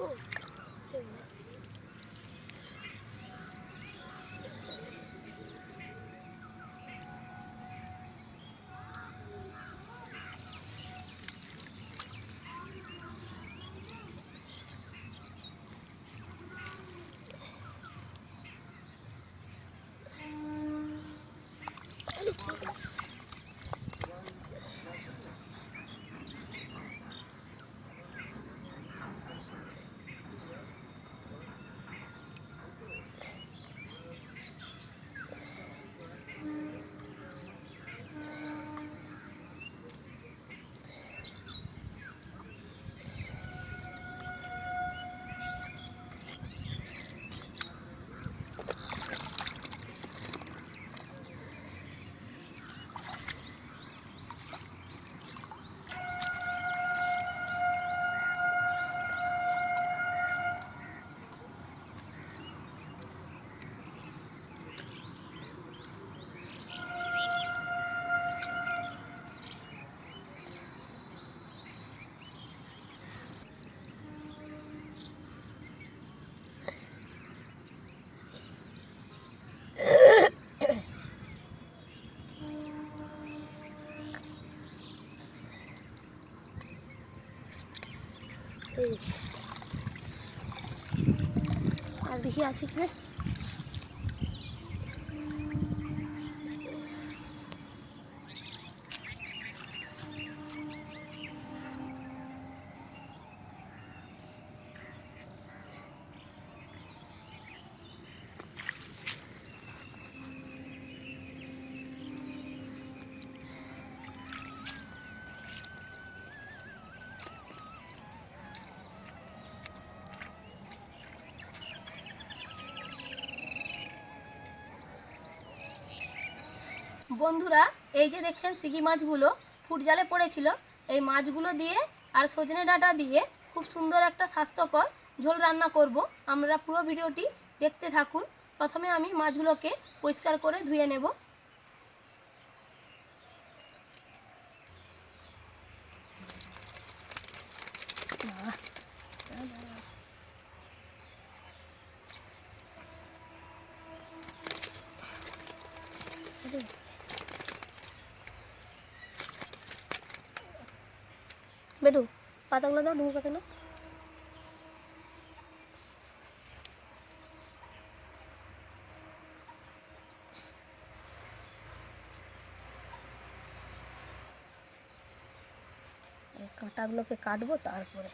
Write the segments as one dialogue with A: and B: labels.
A: Oh, এই। আর দেখি আছে কি বন্ধুরা, এই যে দেখছেন সিগি মাছগুলো ফুটজালে পড়েছিল। এই মাছগুলো দিয়ে আর সজনে ডাঁটা দিয়ে খুব সুন্দর একটা স্বাস্থ্যকর ঝোল রান্না করব। আমরা পুরো ভিডিওটি দেখতে থাকুন। প্রথমে আমি মাছগুলোকে পরিষ্কার করে ধুয়ে নেব। বেটু পাতাগুলো দাও ঢুকে এই কাঁটাগুলোকে কাটবো তারপরে।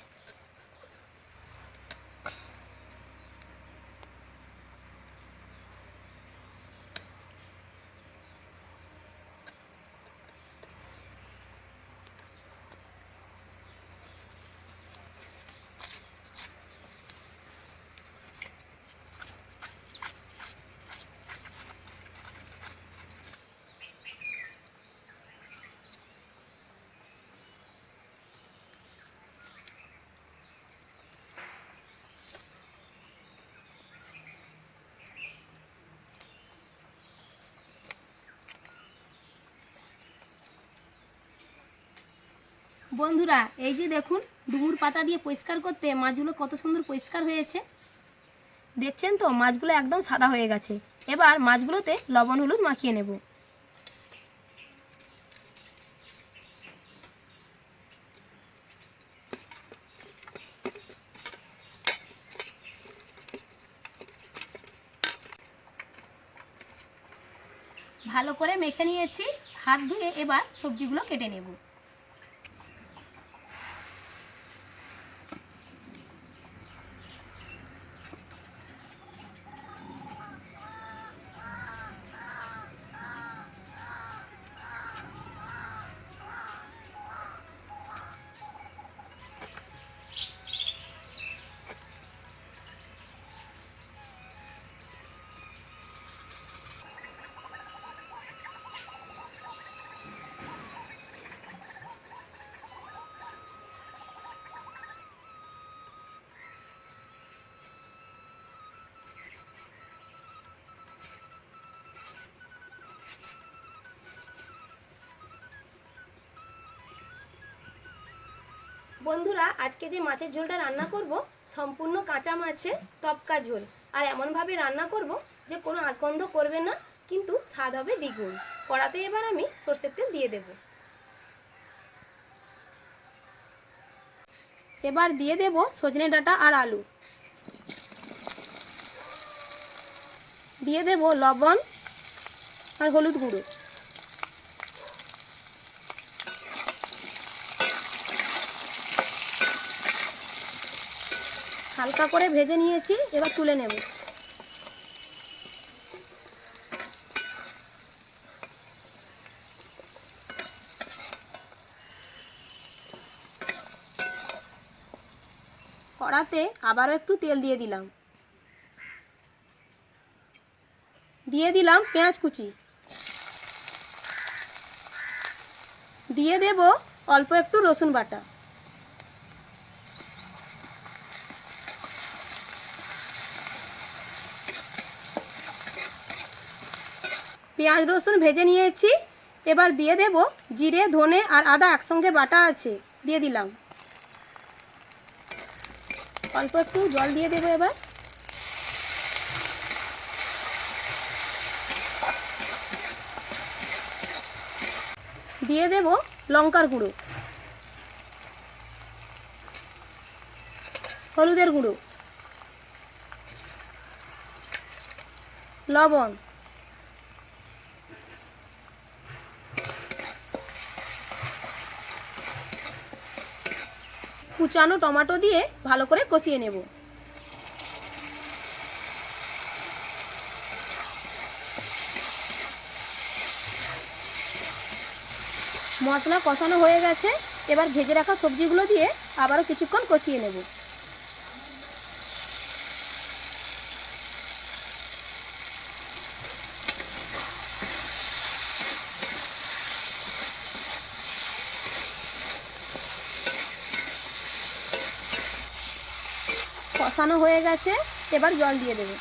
A: বন্ধুরা, এই যে দেখুন, ডুমুর পাতা দিয়ে পরিষ্কার করতে মাছগুলো কত সুন্দর পরিষ্কার হয়েছে। দেখছেন তো, মাছগুলো একদম সাদা হয়ে গেছে। এবার মাছগুলোতে লবণ, হলুদ মাখিয়ে নেব। ভালো করে মেখে নিয়েছি। হাত ধুয়ে এবার সবজিগুলো কেটে নেব। বন্ধুরা, আজকে যে মাছের ঝোলটা রান্না করব, সম্পূর্ণ কাঁচা মাছের টপকা ঝোল। আর এমনভাবে রান্না করব যে কোনো আঁশগন্ধ করবে না, কিন্তু স্বাদ হবে দ্বিগুণ। কড়াতে এবার আমি সর্ষের তেল দিয়ে দেব। এবার দিয়ে দেব সজনে ডাঁটা আর আলু। দিয়ে দেব লবণ আর হলুদ গুঁড়ো। হালকা করে ভেজে নিয়েছি, এবার তুলে নেব। কড়াতে আবারও একটু তেল দিয়ে দিলাম। দিয়ে দিলাম পেঁয়াজ কুচি। দিয়ে দেব অল্প একটু রসুন বাটা। পেঁয়াজ রসুন ভেজে নিয়েছি। এবার দিয়ে দেব জিরে, ধনে আর আদা একসঙ্গে বাটা আছে। দিয়ে দিলাম। অল্প একটু জল দিয়ে দেবো এবার। দিয়ে দেব লঙ্কার গুঁড়ো। হলুদের গুঁড়ো। লবণ। কুচানো টমেটো দিয়ে ভালো করে কষিয়ে নেব। মশলা কষানো হয়ে গেছে। এবার ভেজে রাখা সবজিগুলো দিয়ে আবারও কিছুক্ষণ কষিয়ে নেব। কষানো হয়ে গেছে, এবার জল দিয়ে দেবে।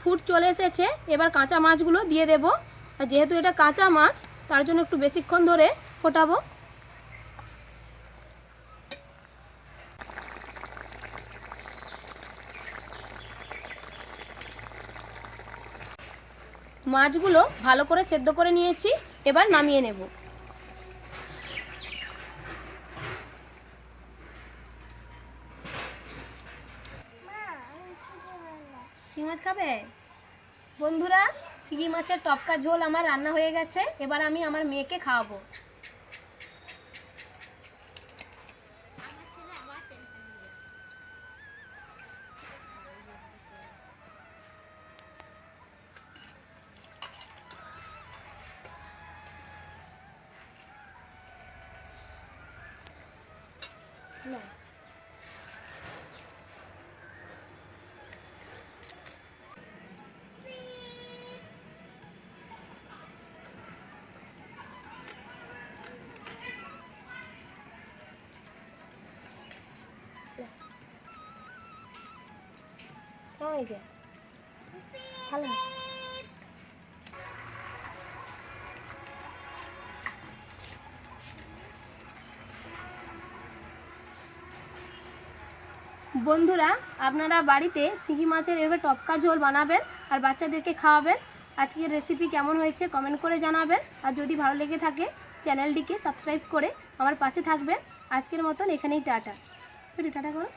A: ফুট চলে এসেছে, এবার কাঁচা মাছগুলো দিয়ে দেব। আর যেহেতু এটা কাঁচা মাছ, তার জন্য একটু বেশিক্ষণ ধরে ফোটাবো। মাছগুলো ভালো করে সেদ্ধ করে নিয়েছি, এবার নামিয়ে নেব। শিঙি মাছ খাবে? বন্ধুরা শিঙি মাছের টপকা ঝোল আমার রান্না হয়ে গেছে, এবার আমি আমার মেয়েকে খাওয়াবো। না কেমন হয়েছে ভালো বন্ধুরা, আপনারা বাড়িতে শিঙি মাছের এভাবে টপকা ঝোল বানাবেন আর বাচ্চাদেরকে খাওয়াবেন। আজকের রেসিপি কেমন হয়েছে কমেন্ট করে জানাবেন। আর যদি ভালো লেগে থাকে চ্যানেলটিকে সাবস্ক্রাইব করে আমার পাশে থাকবেন। আজকের মতন এখানেই টাটা। একটু টাটা করো।